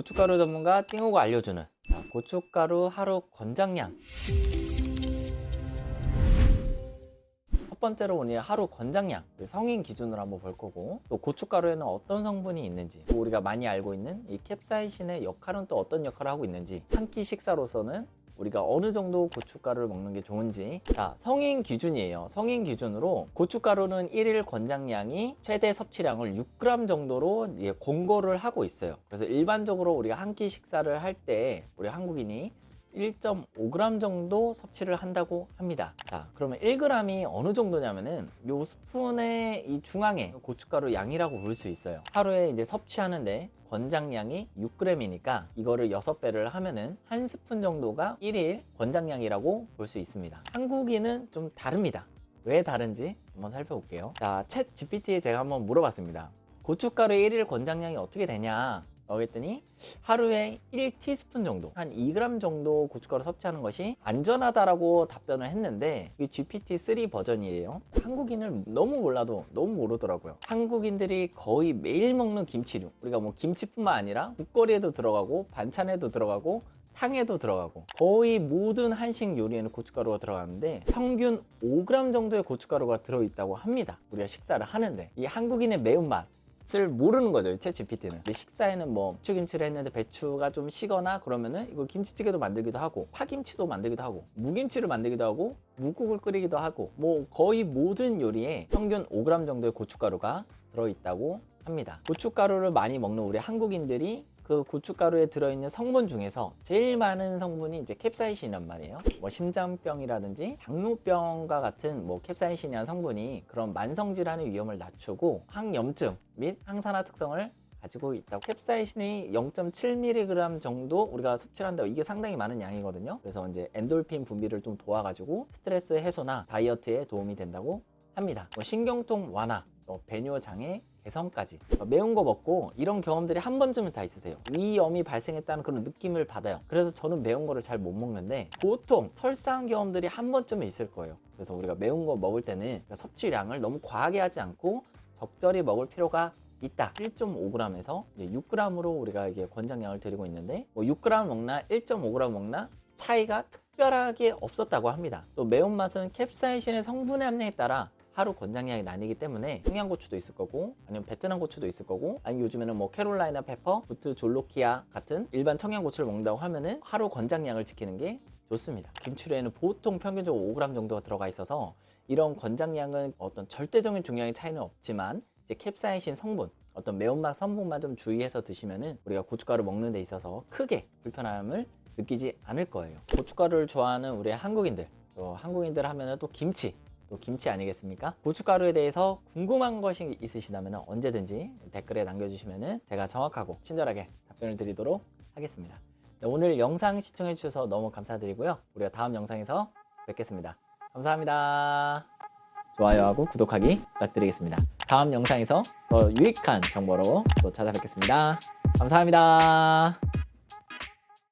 고춧가루 전문가 띵호가 알려주는 자, 고춧가루 하루 권장량. 첫 번째로 오늘 하루 권장량 성인 기준으로 한번 볼 거고 또 고춧가루에는 어떤 성분이 있는지 또 우리가 많이 알고 있는 이 캡사이신의 역할은 또 어떤 역할을 하고 있는지 한 끼 식사로서는 우리가 어느 정도 고춧가루를 먹는 게 좋은지. 자 성인 기준이에요. 성인 기준으로 고춧가루는 일일 권장량이 최대 섭취량을 6g 정도로 공고를 하고 있어요. 그래서 일반적으로 우리가 한 끼 식사를 할 때 우리 한국인이 1.5g 정도 섭취를 한다고 합니다. 자, 그러면 1g이 어느 정도냐면은 요 스푼의 이 중앙에 고춧가루 양이라고 볼 수 있어요. 하루에 이제 섭취하는데 권장량이 6g이니까 이거를 6배를 하면은 한 스푼 정도가 1일 권장량이라고 볼 수 있습니다. 한국인은 좀 다릅니다. 왜 다른지 한번 살펴볼게요. 자, 챗 GPT에 제가 한번 물어봤습니다. 고춧가루의 1일 권장량이 어떻게 되냐? 라고 했더니 하루에 1티스푼 정도, 한 2g 정도 고춧가루 섭취하는 것이 안전하다라고 답변을 했는데 이 GPT-3 버전이에요. 한국인을 너무 몰라도 너무 모르더라고요. 한국인들이 거의 매일 먹는 김치류, 우리가 뭐 김치뿐만 아니라 국거리에도 들어가고 반찬에도 들어가고 탕에도 들어가고 거의 모든 한식 요리에는 고춧가루가 들어가는데 평균 5g 정도의 고춧가루가 들어있다고 합니다. 우리가 식사를 하는데 이 한국인의 매운맛 을 모르는 거죠, 이 챗GPT는. 식사에는 뭐 배추김치를 했는데 배추가 좀 식거나 그러면은 이걸 김치찌개도 만들기도 하고 파김치도 만들기도 하고 무김치를 만들기도 하고 묵국을 끓이기도 하고 뭐 거의 모든 요리에 평균 5g 정도의 고춧가루가 들어있다고 합니다. 고춧가루를 많이 먹는 우리 한국인들이 그 고춧가루에 들어있는 성분 중에서 제일 많은 성분이 이제 캡사이신이란 말이에요. 뭐 심장병이라든지 당뇨병과 같은 뭐 캡사이신이라는 성분이 그런 만성 질환의 위험을 낮추고 항염증 및 항산화 특성을 가지고 있다고 캡사이신이 0.7mg 정도 우리가 섭취를 한다고 이게 상당히 많은 양이거든요. 그래서 이제 엔돌핀 분비를 좀 도와가지고 스트레스 해소나 다이어트에 도움이 된다고 합니다. 뭐 신경통 완화, 또 배뇨 장애 개선까지. 매운 거 먹고 이런 경험들이 한 번쯤은 다 있으세요. 위염이 발생했다는 그런 느낌을 받아요. 그래서 저는 매운 거를 잘 못 먹는데 보통 설사한 경험들이 한 번쯤은 있을 거예요. 그래서 우리가 매운 거 먹을 때는 섭취량을 너무 과하게 하지 않고 적절히 먹을 필요가 있다. 1.5g에서 6g으로 우리가 이게 권장량을 드리고 있는데 뭐 6g 먹나 1.5g 먹나 차이가 특별하게 없었다고 합니다. 또 매운맛은 캡사이신의 성분의 함량에 따라 하루 권장량이 나뉘기 때문에 청양고추도 있을 거고 아니면 베트남 고추도 있을 거고 아니면 요즘에는 뭐 캐롤라이나 페퍼, 부트 졸로키아 같은 일반 청양고추를 먹는다고 하면은 하루 권장량을 지키는 게 좋습니다. 김치류에는 보통 평균적으로 5g 정도가 들어가 있어서 이런 권장량은 어떤 절대적인 중량의 차이는 없지만 이제 캡사이신 성분 어떤 매운맛 성분만 좀 주의해서 드시면은 우리가 고춧가루 먹는 데 있어서 크게 불편함을 느끼지 않을 거예요. 고춧가루를 좋아하는 우리 한국인들 또 한국인들 하면은 또 김치 또 김치 아니겠습니까? 고춧가루에 대해서 궁금한 것이 있으시다면 언제든지 댓글에 남겨주시면 제가 정확하고 친절하게 답변을 드리도록 하겠습니다. 네, 오늘 영상 시청해 주셔서 너무 감사드리고요. 우리가 다음 영상에서 뵙겠습니다. 감사합니다. 좋아요하고 구독하기 부탁드리겠습니다. 다음 영상에서 더 유익한 정보로 또 찾아뵙겠습니다. 감사합니다.